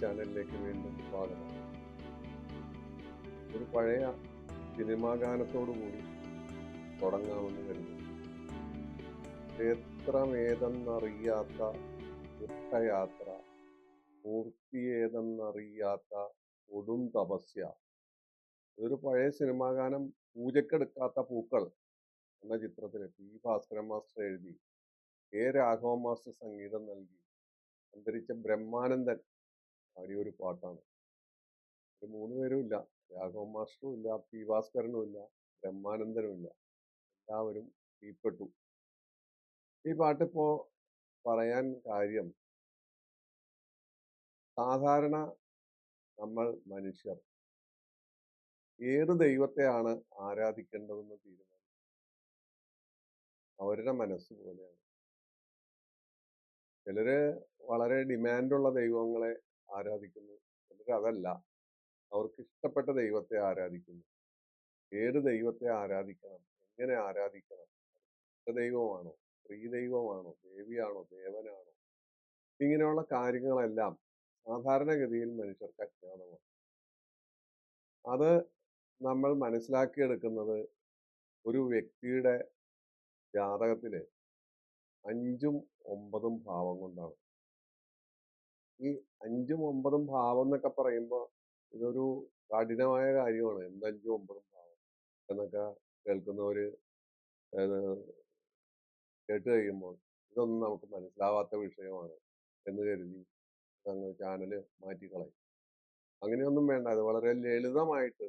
ചാനലിലേക്ക് വീണ്ടും സ്വാഗതം. ഒരു പഴയ സിനിമാ ഗാനത്തോടു കൂടി തുടങ്ങാമെന്ന് കരുതുന്നു. ക്ഷേത്രമേതെന്നറിയാത്ത തീർത്ഥയാത്ര പൂർത്തിയേതെന്നറിയാത്ത കൊടും തപസ്യ. ഇതൊരു പഴയ സിനിമാ ഗാനം പൂജക്കെടുക്കാത്ത പൂക്കൾ എന്ന ചിത്രത്തിന് പി ഭാസ്കരൻ മാസ്റ്റർ എഴുതി കെ രാഘവ മാസ്റ്റർ സംഗീതം നൽകി. അന്തരിച്ച ബ്രഹ്മാനന്ദൻ പാടിയ ഒരു പാട്ടാണ്. ഒരു മൂന്ന് പേരും ഇല്ല. രാഘവ മാസ്റ്ററും ഇല്ല പി ഭാസ്കരനും ഇല്ല ബ്രഹ്മാനന്ദനും ഇല്ല. എല്ലാവരും കീഴ്പ്പെട്ടു ഈ പാട്ടിപ്പോ പറയാൻ കാര്യം സാധാരണ നമ്മൾ മനുഷ്യർ. ഏത് ദൈവത്തെയാണ് ആരാധിക്കേണ്ടതെന്ന് തീരുമാനിക്കും? അവരുടെ മനസ്സ് പോലെയാണ്. ചിലര് വളരെ ഡിമാൻഡുള്ള ദൈവങ്ങളെ ആരാധിക്കുന്നു എന്നിട്ട് അതല്ല. അവർക്ക് ഇഷ്ടപ്പെട്ട ദൈവത്തെ ആരാധിക്കുന്നു. ഏത് ദൈവത്തെ ആരാധിക്കണം? എങ്ങനെ ആരാധിക്കണം? ദൈവമാണോ? സ്ത്രീ ദൈവമാണോ ദേവിയാണോ? ദേവനാണോ? ഇങ്ങനെയുള്ള കാര്യങ്ങളെല്ലാം സാധാരണഗതിയിൽ മനുഷ്യർക്ക് അജ്ഞാതമാണ്. അത് നമ്മൾ മനസ്സിലാക്കിയെടുക്കുന്നത് ഒരു വ്യക്തിയുടെ ജാതകത്തിലെ അഞ്ചും ഒമ്പതും ഭാവം കൊണ്ടാണ്. ഈ അഞ്ചും ഒമ്പതും ഭാവം എന്നൊക്കെ പറയുമ്പോൾ ഇതൊരു കഠിനമായ കാര്യമാണ്. എന്തഞ്ചും ഒമ്പതും ഭാവം എന്നൊക്കെ കേൾക്കുന്നവര് അത് കേട്ട് കഴിയുമ്പോൾ ഇതൊന്നും നമുക്ക് മനസ്സിലാവാത്ത വിഷയമാണ് എന്ന് കരുതി അങ്ങ് ചാനൽ മാറ്റിക്കളയും. അങ്ങനെയൊന്നും വേണ്ട. അത് വളരെ ലളിതമായിട്ട്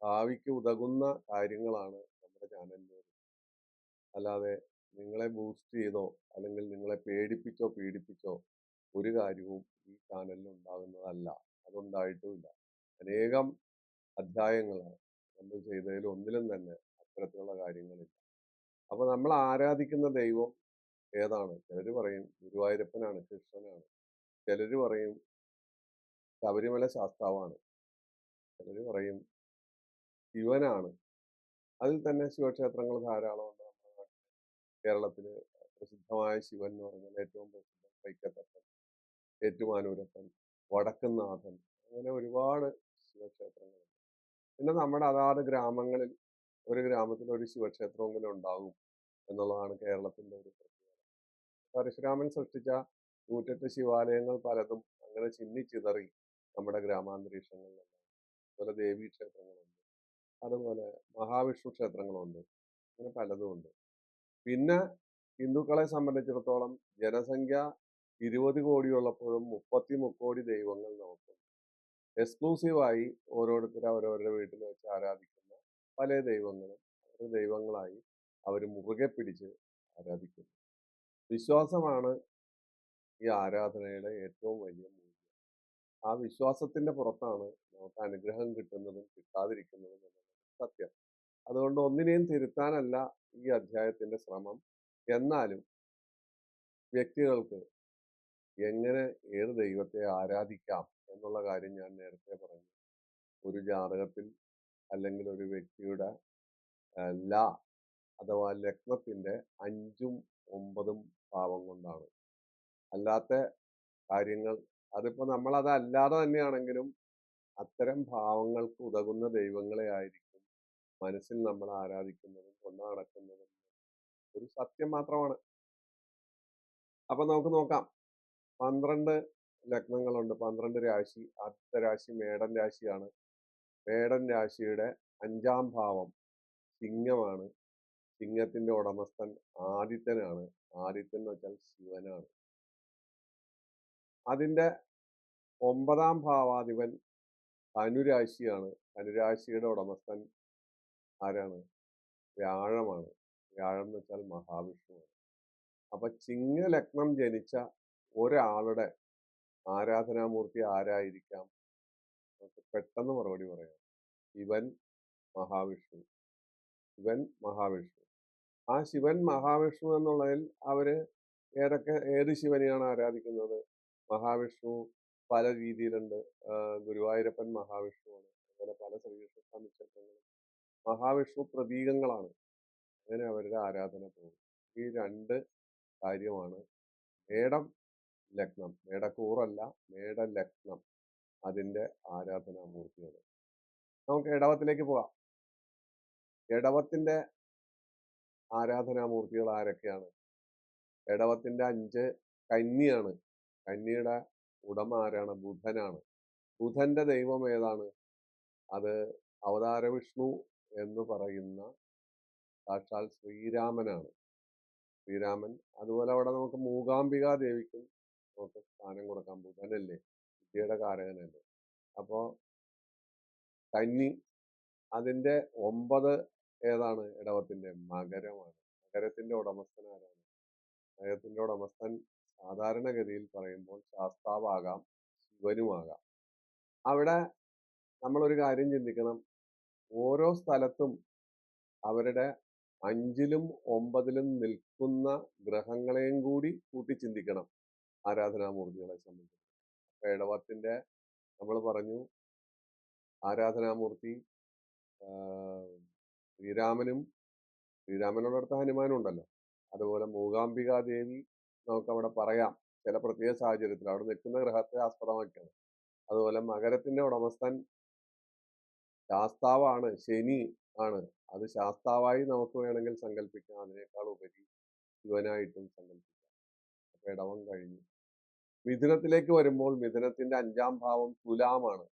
ഭാവിക്ക് ഉതകുന്ന കാര്യങ്ങളാണ് നമ്മുടെ ചാനലിൽ അല്ലാതെ നിങ്ങളെ ബൂസ്റ്റ് ചെയ്തോ അല്ലെങ്കിൽ നിങ്ങളെ പേടിപ്പിച്ചോ പീഡിപ്പിച്ചോ ഒരു കാര്യവും ഈ ചാനലിൽ ഉണ്ടാകുന്നതല്ല. അതുണ്ടായിട്ടുമില്ല. അനേകം അധ്യായങ്ങൾ നമ്മൾ ചെയ്തതിൽ ഒന്നിലും തന്നെ അത്തരത്തിലുള്ള കാര്യങ്ങളില്ല. അപ്പൊ നമ്മൾ ആരാധിക്കുന്ന ദൈവം ഏതാണ്? ചിലര് പറയും ഗുരുവായൂരപ്പനാണ് കൃഷ്ണനാണ്. ചിലര് പറയും ശബരിമല ശാസ്താവാണ്. ചിലര് പറയും ശിവനാണ്. അതിൽ തന്നെ ശിവക്ഷേത്രങ്ങൾ ധാരാളമുണ്ട് നമ്മുടെ നാട്ടിൽ കേരളത്തിൽ പ്രസിദ്ധമായ ശിവൻ എന്ന് പറഞ്ഞാൽ ഏറ്റവും പ്രസിദ്ധം വൈക്കത്തപ്പൻ ഏറ്റുമാനൂരപ്പൻ വടക്കുന്നാഥൻ അങ്ങനെ ഒരുപാട് ശിവക്ഷേത്രങ്ങളുണ്ട്. പിന്നെ നമ്മുടെ അതാത് ഗ്രാമങ്ങളിൽ ഒരു ഗ്രാമത്തിൽ ഒരു ശിവക്ഷേത്രമെങ്കിലും ഉണ്ടാകും എന്നുള്ളതാണ് കേരളത്തിന്റെ ഒരു പ്രത്യേകത. പരശുരാമൻ സൃഷ്ടിച്ച നൂറ്റെട്ട് ശിവാലയങ്ങൾ പലതും അങ്ങനെ ചിന്നിച്ചിതറി നമ്മുടെ ഗ്രാമാന്തരീക്ഷങ്ങളിലുണ്ട് അതുപോലെ ദേവീ ക്ഷേത്രങ്ങളുണ്ട്. അതുപോലെ മഹാവിഷ്ണു ക്ഷേത്രങ്ങളുണ്ട്. അങ്ങനെ പലതും ഉണ്ട്. പിന്നെ ഹിന്ദുക്കളെ സംബന്ധിച്ചിടത്തോളം ജനസംഖ്യ ഇരുപത് കോടിയുള്ളപ്പോഴും മുപ്പത്തി മുക്കോടി ദൈവങ്ങൾ നമുക്കുണ്ട്. എക്സ്ക്ലൂസീവായി ഓരോരുത്തർ അവരവരുടെ വീട്ടിൽ വെച്ച് ആരാധിക്കുന്ന പല ദൈവങ്ങളും അവരുടെ ദൈവങ്ങളായി അവർ മുറുകെ പിടിച്ച് ആരാധിക്കുന്നു. വിശ്വാസമാണ് ഈ ആരാധനയുടെ ഏറ്റവും വലിയ മൂല്യം. ആ വിശ്വാസത്തിന്റെ പുറത്താണ് നമുക്ക് അനുഗ്രഹം കിട്ടുന്നതും കിട്ടാതിരിക്കുന്നതും എന്നുള്ളത് സത്യം. അതുകൊണ്ട് ഒന്നിനെയും തിരുത്താനല്ല ഈ അധ്യായത്തിന്റെ ശ്രമം. എന്നാലും വ്യക്തികൾക്ക് എങ്ങനെ ഏത് ദൈവത്തെ ആരാധിക്കാം എന്നുള്ള കാര്യം ഞാൻ നേരത്തെ പറഞ്ഞു. ഒരു ജാതകത്തിൽ അല്ലെങ്കിൽ ഒരു വ്യക്തിയുടെ ല അഥവാ ലഗ്നത്തിന്റെ അഞ്ചും ഒമ്പതും ഭാവം കൊണ്ടാണ്. അല്ലാത്ത കാര്യങ്ങൾ അതിപ്പോൾ നമ്മൾ അല്ലാതെ തന്നെയാണെങ്കിലും അത്തരം ഭാവങ്ങൾക്ക് ഉതകുന്ന ദൈവങ്ങളെ ആയിരിക്കും മനസ്സിൽ നമ്മൾ ആരാധിക്കുന്നതും കൊണ്ടു നടക്കുന്നതും ഒരു സത്യം മാത്രമാണ്. അപ്പൊ നമുക്ക് നോക്കാം. പന്ത്രണ്ട് ലഗ്നങ്ങളുണ്ട്. പന്ത്രണ്ട് രാശി ആദ്യത്തെ രാശി മേടൻ രാശിയാണ്. മേടൻ രാശിയുടെ അഞ്ചാം ഭാവം സിംഹമാണ്. സിംഹത്തിന്റെ ഉടമസ്ഥൻ ആദിത്യനാണ്. ആദിത്യൻ എന്ന് വെച്ചാൽ ശിവനാണ്. അതിന്റെ ഒമ്പതാം ഭാവാധിപൻ ധനുരാശിയാണ്. ധനുരാശിയുടെ ഉടമസ്ഥൻ ആരാണ്? വ്യാഴമാണ്. വ്യാഴം എന്ന് വെച്ചാൽ മഹാവിഷ്ണുവാണ്. അപ്പൊ ചിങ്ങ ലഗ്നം ജനിച്ച ഒരാളുടെ ആരാധനാമൂർത്തി ആരായിരിക്കാം നമുക്ക് പെട്ടെന്ന് മറുപടി പറയാം. ശിവൻ മഹാവിഷ്ണു. ശിവൻ മഹാവിഷ്ണു. ആ ശിവൻ മഹാവിഷ്ണു എന്നുള്ളതിൽ അവർ ഏതൊക്കെ ഏത് ശിവനെയാണ് ആരാധിക്കുന്നത്? മഹാവിഷ്ണു പല രീതിയിലുണ്ട്. ഗുരുവായൂരപ്പൻ മഹാവിഷ്ണുവാണ്. അതുപോലെ പല ശ്രീകൃഷ്ണസ്വാമി ക്ഷേത്രങ്ങളും. മഹാവിഷ്ണു പ്രതീകങ്ങളാണ് അങ്ങനെ അവരുടെ ആരാധന പോകും ഈ രണ്ട് കാര്യമാണ്. മേടം ലഗ്നം. മേടക്കൂറല്ല മേടലഗ്നം അതിന്റെ മൂർത്തിയാണ് നമുക്ക് ഇടവത്തിലേക്ക് പോകാം ആരാധനാ മൂർത്തികൾ ആരൊക്കെയാണ്? എടവത്തിന്റെ അഞ്ച് കന്നിയാണ് കന്നിയുടെ ഉടമ ആരാണ്? ബുധനാണ്. ബുധന്റെ ദൈവം ഏതാണ്? അത് അവതാര വിഷ്ണു എന്ന് പറയുന്ന സാക്ഷാൽ ശ്രീരാമനാണ്. ശ്രീരാമൻ അതുപോലെ അവിടെ നമുക്ക് മൂകാംബിക ദേവിക്കും നമുക്ക് സ്ഥാനം കൊടുക്കാൻ ബുധനല്ലേ വിദ്യയുടെ കാരകനല്ലേ? അപ്പോ കന്നി അതിന്റെ ഒമ്പത് ഏതാണ്? ഇടവത്തിന്റെ മകരമാണ്. മകരത്തിന്റെ ഉടമസ്ഥൻ ആരാണ്? മകരത്തിന്റെ ഉടമസ്ഥൻ സാധാരണഗതിയിൽ പറയുമ്പോൾ ശാസ്താവാകാം ശിവനുമാകാം. അവിടെ നമ്മളൊരു കാര്യം ചിന്തിക്കണം. ഓരോ സ്ഥലത്തും അവരുടെ അഞ്ചിലും ഒമ്പതിലും നിൽക്കുന്ന ഗ്രഹങ്ങളെയും കൂടി കൂട്ടി ചിന്തിക്കണം. ആരാധനാമൂർത്തികളെ സംബന്ധിച്ച്. ഇടവത്തിന്റെ നമ്മൾ പറഞ്ഞു ആരാധനാമൂർത്തി ശ്രീരാമനും ശ്രീരാമനോടടുത്ത ഹനുമാനും ഉണ്ടല്ലോ അതുപോലെ മൂകാംബികാ ദേവി നമുക്ക് അവിടെ പറയാം. ചില പ്രത്യേക സാഹചര്യത്തിൽ അവിടെ നിൽക്കുന്ന ഗ്രഹത്തെ ആസ്പദമാക്കിയാണ്. അതുപോലെ മകരത്തിന്റെ ഉടമസ്ഥൻ ശാസ്താവാണ് ശനി ആണ്. അത് ശാസ്താവായി നമുക്ക് വേണമെങ്കിൽ സങ്കല്പിക്കാം അതിനേക്കാൾ ഉപരി ശിവനായിട്ടും സങ്കല്പിക്കാം അപ്പൊ ഇടവം കഴിഞ്ഞു. മിഥുനത്തിലേക്ക് വരുമ്പോൾ മിഥുനത്തിന്റെ അഞ്ചാം ഭാവം തുലാമാണ്.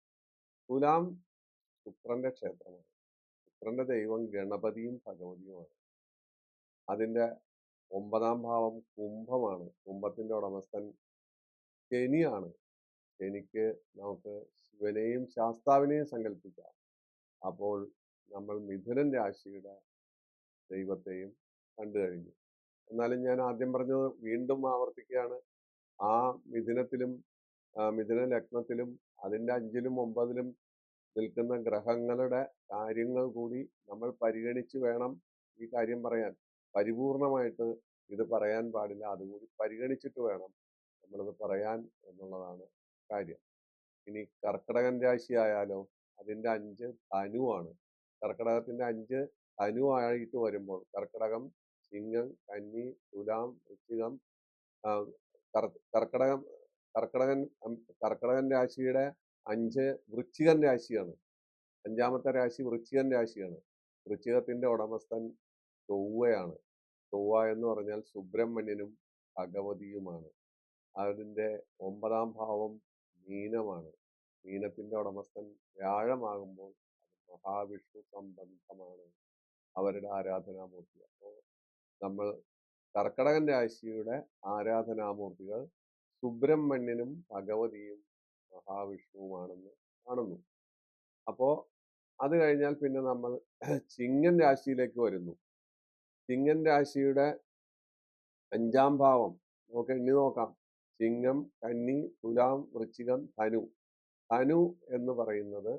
തുലാം ശുക്രന്റെ ക്ഷേത്രമാണ്. ശുക്രന്റെ ദൈവം ഗണപതിയും ഭഗവതിയുമാണ്. അതിന്റെ ഒമ്പതാം ഭാവം കുംഭമാണ്. കുംഭത്തിന്റെ ഉടമസ്ഥൻ ശനിയാണ്. ശനിക്ക് നമുക്ക് ശിവനെയും ശാസ്താവിനെയും സങ്കല്പിക്കാം. അപ്പോൾ നമ്മൾ മിഥുനൻ രാശിയുടെ ദൈവത്തെയും കണ്ടു കഴിഞ്ഞു. എന്നാലും ഞാൻ ആദ്യം പറഞ്ഞത് വീണ്ടും ആവർത്തിക്കുകയാണ്. ആ മിഥുനത്തിലും മിഥുന ലഗ്നത്തിലും അതിന്റെ അഞ്ചിലും ഒമ്പതിലും നിൽക്കുന്ന ഗ്രഹങ്ങളുടെ കാര്യങ്ങൾ കൂടി നമ്മൾ പരിഗണിച്ച് വേണം ഈ കാര്യം പറയാൻ. പരിപൂർണമായിട്ട് ഇത് പറയാൻ പാടില്ല. അതുകൂടി പരിഗണിച്ചിട്ട് വേണം നമ്മളത് പറയാൻ എന്നുള്ളതാണ് കാര്യം. ഇനി കർക്കിടകൻ രാശി ആയാലോ അതിന്റെ അഞ്ച് ധനുവാണ് കർക്കിടകത്തിന്റെ അഞ്ച് ധനുവായിട്ട് വരുമ്പോൾ കർക്കിടകം ചിങ്ങം കന്നി തുലാം വൃശ്ചികം കർക്കിടകം കർക്കിടകൻ കർക്കിടകൻ രാശിയുടെ അഞ്ച് വൃശ്ചികൻ രാശിയാണ്. അഞ്ചാമത്തെ രാശി വൃശ്ചികൻ രാശിയാണ്. വൃശ്ചികത്തിന്റെ ഉടമസ്ഥൻ ചൊവ്വയാണ്. ചൊവ്വ എന്ന് പറഞ്ഞാൽ സുബ്രഹ്മണ്യനും ഭഗവതിയുമാണ്. അതിന്റെ ഒമ്പതാം ഭാവം മീനമാണ്. മീനത്തിന്റെ ഉടമസ്ഥൻ വ്യാഴമാകുമ്പോൾ മഹാവിഷ്ണു സംബന്ധമാണ്. അവരുടെ ആരാധനാമൂർത്തി. അപ്പോൾ നമ്മൾ കർക്കടകൻ രാശിയുടെ ആരാധനാമൂർത്തികൾ സുബ്രഹ്മണ്യനും ഭഗവതിയും മഹാവിഷ്ണുവുമാണെന്ന് കാണുന്നു. അപ്പോ അത് കഴിഞ്ഞാൽ പിന്നെ നമ്മൾ ചിങ്ങൻ രാശിയിലേക്ക് വരുന്നു. ചിങ്ങൻ രാശിയുടെ അഞ്ചാം ഭാവം നമുക്ക് എണ്ണി നോക്കാം. ചിങ്ങം കന്നി തുലാം വൃശ്ചികം ധനു. ധനു എന്ന് പറയുന്നത്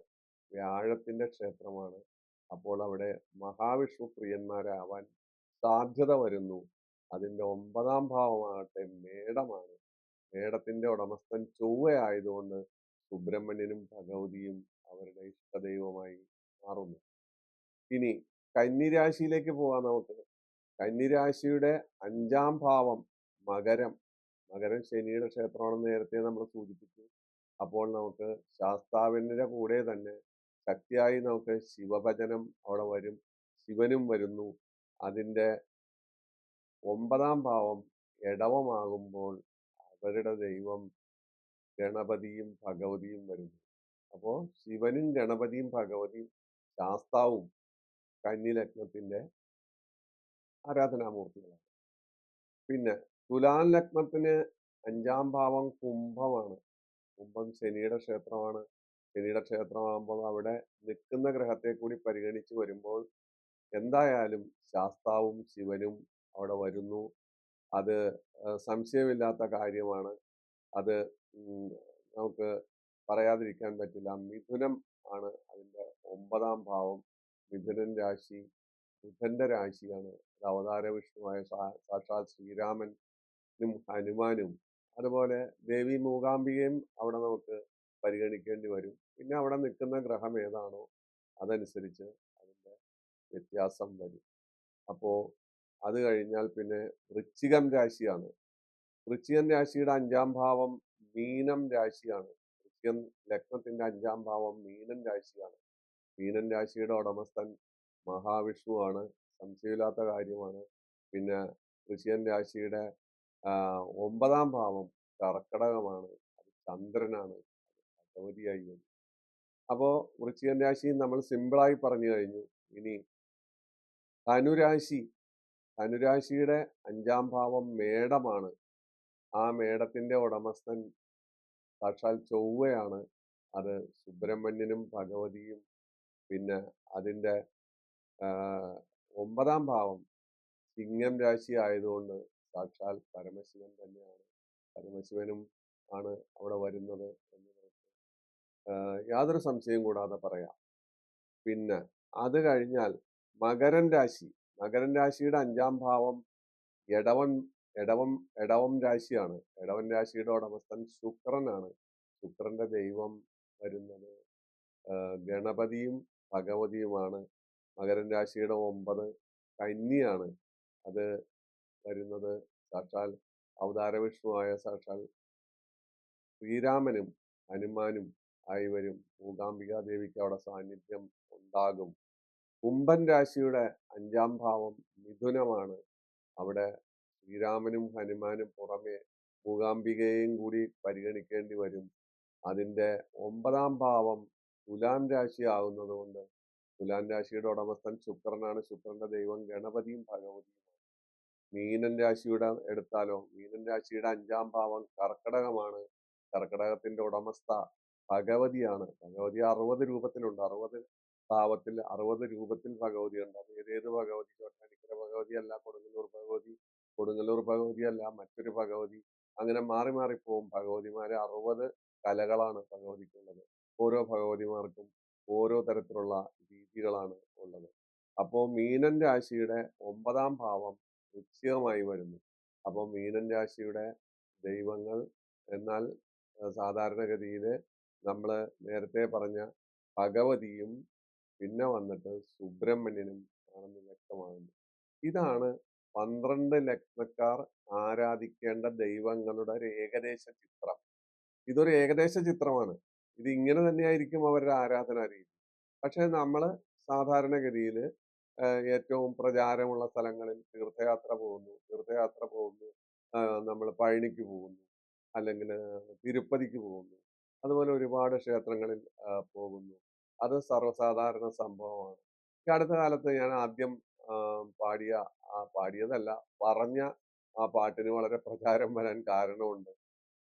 വ്യാഴത്തിന്റെ ക്ഷേത്രമാണ്. അപ്പോൾ അവിടെ മഹാവിഷ്ണു പ്രിയന്മാരാവാൻ സാധ്യത വരുന്നു. അതിന്റെ ഒമ്പതാം ഭാവമാകട്ടെ മേടമാണ്. മേടത്തിന്റെ ഉടമസ്ഥൻ ചൊവ്വയായതുകൊണ്ട് സുബ്രഹ്മണ്യനും ഭഗവതിയും അവരുടെ ഇഷ്ടദൈവമായി മാറുന്നു. ഇനി കന്നിരാശിയിലേക്ക് പോകാം നമുക്ക്. കന്നിരാശിയുടെ അഞ്ചാം ഭാവം മകരം. മകരം ശനിയുടെ ക്ഷേത്രമാണെന്ന് നേരത്തെ നമ്മൾ സൂചിപ്പിച്ചു. അപ്പോൾ നമുക്ക് ശാസ്താവിന്റെ കൂടെ തന്നെ ശക്തിയായി നമുക്ക് ശിവഭജനം അവിടെ വരും. ശിവനും വരുന്നു. അതിന്റെ ഒമ്പതാം ഭാവം ഇടവമാകുമ്പോൾ അവരുടെ ദൈവം ഗണപതിയും ഭഗവതിയും വരുന്നു. അപ്പോൾ ശിവനും ഗണപതിയും ഭഗവതിയും ശാസ്താവും കന്നി ആരാധനാമൂർത്തികളാണ്. പിന്നെ തുലാൻ ലഗ്നത്തിന് അഞ്ചാം ഭാവം കുംഭമാണ്. കുംഭം ശനിയുടെ ക്ഷേത്രമാണ്. ശനിയുടെ ക്ഷേത്രമാകുമ്പോൾ അവിടെ നിൽക്കുന്ന ഗ്രഹത്തെ കൂടി പരിഗണിച്ച് വരുമ്പോൾ എന്തായാലും ശാസ്താവും ശിവനും അവിടെ വരുന്നു. അത് സംശയമില്ലാത്ത കാര്യമാണ്. അത് നമുക്ക് പറയാതിരിക്കാൻ പറ്റില്ല. മിഥുനം ആണ് അതിന്റെ ഒമ്പതാം ഭാവം. മിഥുനൻ രാശി ബുധന്റെ രാശിയാണ്. അത് അവതാര വിഷ്ണുവായ സാക്ഷാൽ ശ്രീരാമനും ഹനുമാനും. അതുപോലെ ദേവി മൂകാംബികയും അവിടെ നമുക്ക് പരിഗണിക്കേണ്ടി വരും. പിന്നെ അവിടെ നിൽക്കുന്ന ഗ്രഹം ഏതാണോ അതനുസരിച്ച് അതിന്റെ വ്യത്യാസം വരും. അപ്പോൾ അത് കഴിഞ്ഞാൽ പിന്നെ വൃശ്ചികം രാശിയാണ്. വൃശ്ചികൻ രാശിയുടെ അഞ്ചാം ഭാവം മീനം രാശിയാണ്. വൃശ്ചികൻ ലഗ്നത്തിന്റെ അഞ്ചാം ഭാവം മീനൻ രാശിയാണ്. മീനൻ രാശിയുടെ ഉടമസ്ഥൻ മഹാവിഷ്ണുവാണ് സംശയമില്ലാത്ത കാര്യമാണ്. പിന്നെ വൃശ്ചികൻ രാശിയുടെ ഒമ്പതാം ഭാവം കർക്കടകമാണ്. അത് ചന്ദ്രനാണ്. അത് ഭഗവതിയായി വരും അപ്പോ വൃശ്ചികൻ രാശി നമ്മൾ സിമ്പിളായി പറഞ്ഞു കഴിഞ്ഞു. ഇനി ധനുരാശി ധനുരാശിയുടെ അഞ്ചാം ഭാവം മേടമാണ്. ആ മേടത്തിന്റെ ഉടമസ്ഥൻ സാക്ഷാൽ ചൊവ്വയാണ്. അത് സുബ്രഹ്മണ്യനും ഭഗവതിയും പിന്നെ അതിന്റെ ഒമ്പതാം ഭാവം ചിങ്ങം രാശി ആയതുകൊണ്ട് സാക്ഷാൽ പരമശിവൻ തന്നെയാണ്. പരമശിവനും ആണ് അവിടെ വരുന്നത് എന്ന് യാതൊരു സംശയവും കൂടാതെ പറയാം. പിന്നെ അത് കഴിഞ്ഞാൽ മകരൻ രാശി. മകരൻ രാശിയുടെ അഞ്ചാം ഭാവം എടവൻ എടവം എടവം രാശിയാണ്. എടവൻ രാശിയുടെ ഉടമസ്ഥൻ ശുക്രനാണ്. ശുക്രന്റെ ദൈവം വരുന്നത് ഗണപതിയും ഭഗവതിയുമാണ്. മകരൻ രാശിയുടെ ഒമ്പത് കന്നിയാണ് അത് വരുന്നത് സാക്ഷാൽ അവതാര വിഷ്ണുവായ സാക്ഷാൽ ശ്രീരാമനും ഹനുമാനും ആയി വരും. മൂകാംബികാദേവിക്ക് അവിടെ സാന്നിധ്യം ഉണ്ടാകും. കുംഭൻ രാശിയുടെ അഞ്ചാം ഭാവം മിഥുനമാണ്. അവിടെ ശ്രീരാമനും ഹനുമാനും പുറമെ മൂകാംബികയെയും കൂടി പരിഗണിക്കേണ്ടി വരും. അതിന്റെ ഒമ്പതാം ഭാവം തുലാം രാശി ആകുന്നത് കൊണ്ട് തുലാം രാശിയുടെ ഉടമസ്ഥൻ ശുക്രനാണ്. ശുക്രന്റെ ദൈവം ഗണപതിയും ഭഗവതിയും മീനൻ രാശിയുടെ എടുത്താലോ മീനൻ രാശിയുടെ അഞ്ചാം ഭാവം കർക്കടകമാണ്. കർക്കടകത്തിന്റെ ഉടമസ്ഥ ഭഗവതിയാണ്. ഭഗവതി അറുപത് രൂപത്തിലുണ്ട്. അറുപത് ഭാവത്തിൽ അറുപത് രൂപത്തിൽ ഭഗവതിയുണ്ട് അത് ഏതേത് ഭഗവതി ചോട്ടാനിക്കര ഭഗവതി അല്ല കൊടുങ്ങല്ലൂർ ഭഗവതി കൊടുങ്ങല്ലൂർ ഭഗവതി അല്ല മറ്റൊരു ഭഗവതി. അങ്ങനെ മാറി മാറി പോവും. ഭഗവതിമാരെ അറുപത് കലകളാണ് ഭഗവതിക്കുള്ളത്. ഓരോ ഭഗവതിമാർക്കും ഓരോ തരത്തിലുള്ള രീതികളാണ് ഉള്ളത്. അപ്പോൾ മീനൻ രാശിയുടെ ഒമ്പതാം ഭാവം വൃശ്ചികമായി വരുന്നു. അപ്പോൾ മീനൻ രാശിയുടെ ദൈവങ്ങൾ എന്നാൽ സാധാരണഗതിയിൽ നമ്മൾ നേരത്തെ പറഞ്ഞ ഭഗവതിയും പിന്നെ വന്നിട്ട് സുബ്രഹ്മണ്യനും ആണെന്ന് വ്യക്തമാകുന്നു. ഇതാണ് പന്ത്രണ്ട് ലഗ്നക്കാർ ആരാധിക്കേണ്ട ദൈവങ്ങളുടെ ഒരു ഏകദേശ ചിത്രം. ഇതൊരു ഏകദേശ ചിത്രമാണ്. ഇത് ഇങ്ങനെ തന്നെയായിരിക്കും അവരുടെ ആരാധന രീതി. പക്ഷെ നമ്മൾ സാധാരണഗതിയിൽ ഏറ്റവും പ്രചാരമുള്ള സ്ഥലങ്ങളിൽ തീർത്ഥയാത്ര പോകുന്നു. തീർത്ഥയാത്ര പോകുന്നു നമ്മൾ പഴനിക്ക് പോകുന്നു അല്ലെങ്കിൽ തിരുപ്പതിക്ക് പോകുന്നു. അതുപോലെ ഒരുപാട് ക്ഷേത്രങ്ങളിൽ പോകുന്നു. അത് സർവസാധാരണ സംഭവമാണ്. ഈ അടുത്ത കാലത്ത് ഞാൻ ആദ്യം പാടിയ പാടിയതല്ല പറഞ്ഞ ആ പാട്ടിന് വളരെ പ്രചാരം വരാൻ കാരണമുണ്ട്.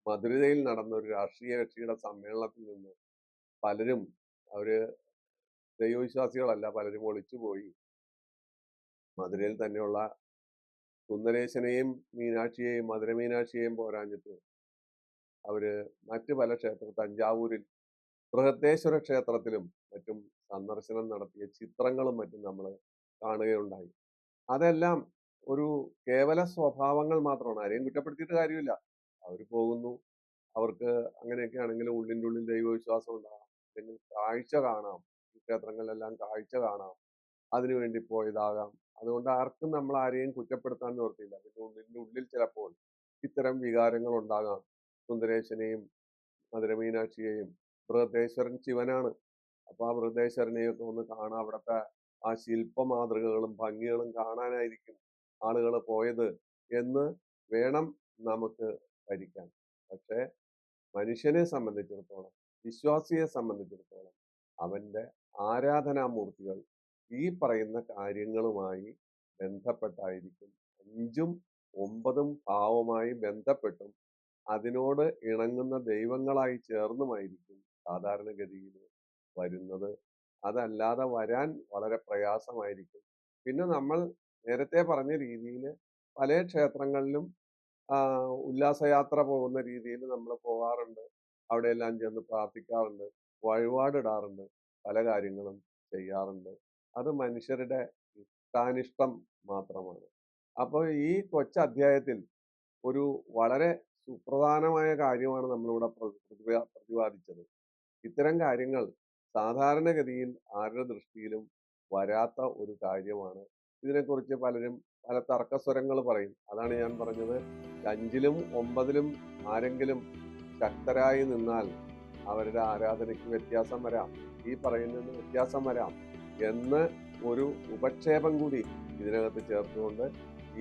മധുരയിൽ നടന്ന ഒരു രാഷ്ട്രീയ കക്ഷിയുടെ സമ്മേളനത്തിൽ നിന്ന് പലരും അവർ ദൈവവിശ്വാസികളല്ല പലരും ഒളിച്ചുപോയി. മധുരയിൽ തന്നെയുള്ള സുന്ദരേശനെയും മീനാക്ഷിയെയും മധുര മീനാക്ഷിയെയും പോരാഞ്ഞിട്ട് അവർ മറ്റു പല ക്ഷേത്ര തഞ്ചാവൂരിൽ ബൃഹത്തേശ്വര ക്ഷേത്രത്തിലും മറ്റും സന്ദർശനം നടത്തിയ ചിത്രങ്ങളും മറ്റും നമ്മൾ കാണുകയുണ്ടായി. അതെല്ലാം ഒരു കേവല സ്വഭാവങ്ങൾ മാത്രമാണ്. ആരെയും കുറ്റപ്പെടുത്തിയിട്ട് കാര്യമില്ല. അവർ പോകുന്നു. അവർക്ക് അങ്ങനെയൊക്കെ ആണെങ്കിലും ഉള്ളിന്റെ ഉള്ളിൽ ദൈവവിശ്വാസം ഉണ്ടാകാം അല്ലെങ്കിൽ കാഴ്ച കാണാം. ക്ഷേത്രങ്ങളിലെല്ലാം കാഴ്ച കാണാം. അതിനുവേണ്ടി പോയതാകാം. അതുകൊണ്ട് ആർക്കും നമ്മൾ ആരെയും കുറ്റപ്പെടുത്താൻ നിർത്തിയില്ല അതിന്റെ ഉള്ളിന്റെ ഉള്ളിൽ ചിലപ്പോൾ ഇത്തരം വികാരങ്ങൾ ഉണ്ടാകാം. സുന്ദരേശനെയും മധുരമീനാക്ഷിയെയും ബൃഹദേശ്വരൻ ശിവനാണ്. അപ്പൊ ആ ബൃഹദേശ്വരനെയൊക്കെ ഒന്ന് കാണാം. അവിടുത്തെ ആ ശില്പ മാതൃകകളും ഭംഗികളും കാണാനായിരിക്കും ആളുകൾ പോയത് എന്ന് വേണം നമുക്ക് ധരിക്കാൻ പക്ഷേ മനുഷ്യനെ സംബന്ധിച്ചിടത്തോളം വിശ്വാസിയെ സംബന്ധിച്ചിടത്തോളം അവന്റെ ആരാധനാമൂർത്തികൾ ഈ പറയുന്ന കാര്യങ്ങളുമായി ബന്ധപ്പെട്ടായിരിക്കും. അഞ്ചും ഒമ്പതും ഭാവമായി ബന്ധപ്പെട്ടും അതിനോട് ഇണങ്ങുന്ന ദൈവങ്ങളായി ചേർന്നുമായിരിക്കും സാധാരണഗതിയിൽ വരുന്നത്. അതല്ലാതെ വരാൻ വളരെ പ്രയാസമായിരിക്കും. പിന്നെ നമ്മൾ നേരത്തെ പറഞ്ഞ രീതിയിൽ പല ക്ഷേത്രങ്ങളിലും ഉല്ലാസയാത്ര പോകുന്ന രീതിയിൽ നമ്മൾ പോകാറുണ്ട് അവിടെയെല്ലാം ചെന്ന് പ്രാർത്ഥിക്കാറുണ്ട്. വഴിപാടിടാറുണ്ട്. പല കാര്യങ്ങളും ചെയ്യാറുണ്ട്. അത് മനുഷ്യരുടെ ഇഷ്ടാനിഷ്ടം മാത്രമാണ്. അപ്പോൾ ഈ കൊച്ച അധ്യായത്തിൽ ഒരു വളരെ സുപ്രധാനമായ കാര്യമാണ് നമ്മളിവിടെ ഇത്തരം കാര്യങ്ങൾ സാധാരണഗതിയിൽ ആരുടെ ദൃഷ്ടിയിലും വരാത്ത ഒരു കാര്യമാണ്. ഇതിനെക്കുറിച്ച് പലരും പല തർക്കസ്വരങ്ങൾ പറയും. അതാണ് ഞാൻ പറഞ്ഞത്. അഞ്ചിലും ഒമ്പതിലും ആരെങ്കിലും ശക്തരായി നിന്നാൽ അവരുടെ ആരാധനയ്ക്ക് വ്യത്യാസം വരാം. ഈ പറയുന്നതിന് വ്യത്യാസം വരാം എന്ന് ഒരു ഉപക്ഷേപം കൂടി ഇതിനകത്ത് ചേർത്തുകൊണ്ട്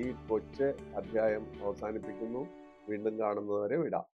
ഈ കൊച്ച് അധ്യായം അവസാനിപ്പിക്കുന്നു. വീണ്ടും കാണുന്നവരെ വിടാം.